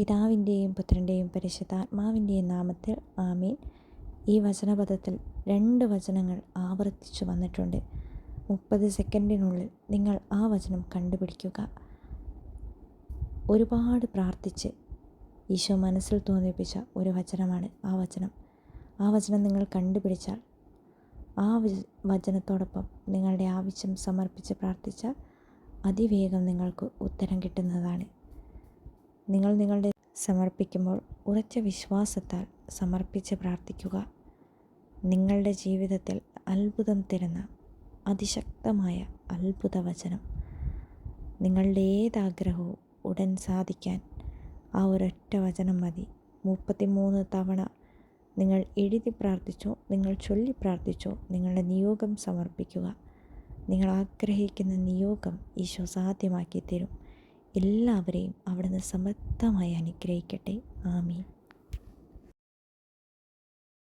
പിതാവിന്റെയും പുത്രന്റെയും പരിശുദ്ധാത്മാവിന്റെയും നാമത്തിൽ ആമീൻ. ഈ വചനപദത്തിൽ രണ്ട് വചനങ്ങൾ ആവർത്തിച്ചു വന്നിട്ടുണ്ട്. മുപ്പത് സെക്കൻഡിനുള്ളിൽ നിങ്ങൾ ആ വചനം കണ്ടുപിടിക്കുക. ഒരുപാട് പ്രാർത്ഥിച്ച് ഈശോ മനസ്സിൽ തോന്നിപ്പിച്ച ഒരു വചനമാണ് ആ വചനം. ആ വചനം നിങ്ങൾ കണ്ടുപിടിച്ചാൽ ആ വചനത്തോടൊപ്പം നിങ്ങളുടെ ആവശ്യം സമർപ്പിച്ച് പ്രാർത്ഥിച്ചാൽ അതിവേഗം നിങ്ങൾക്ക് ഉത്തരം കിട്ടുന്നതാണ്. നിങ്ങൾ നിങ്ങളുടെ സമർപ്പിക്കുമ്പോൾ ഉറച്ച വിശ്വാസത്താൽ സമർപ്പിച്ച് പ്രാർത്ഥിക്കുക. നിങ്ങളുടെ ജീവിതത്തിൽ അത്ഭുതം തരുന്ന അതിശക്തമായ അത്ഭുത വചനം നിങ്ങളുടെ ഏതാഗ്രഹവും ഉടൻ സാധിക്കാൻ ആ ഒരൊറ്റ വചനം മതി. മുപ്പത്തിമൂന്ന് തവണ നിങ്ങൾ എഴുതി പ്രാർത്ഥിച്ചോ നിങ്ങൾ ചൊല്ലി പ്രാർത്ഥിച്ചോ നിങ്ങളുടെ നിയോഗം സമർപ്പിക്കുക. നിങ്ങൾ ആഗ്രഹിക്കുന്ന നിയോഗം ഈശോ സാധ്യമാക്കി തരും എല്ലാവരെയും അവിടുന്ന് സമൃദ്ധമായി അനുഗ്രഹിക്കട്ടെ. ആമീൻ.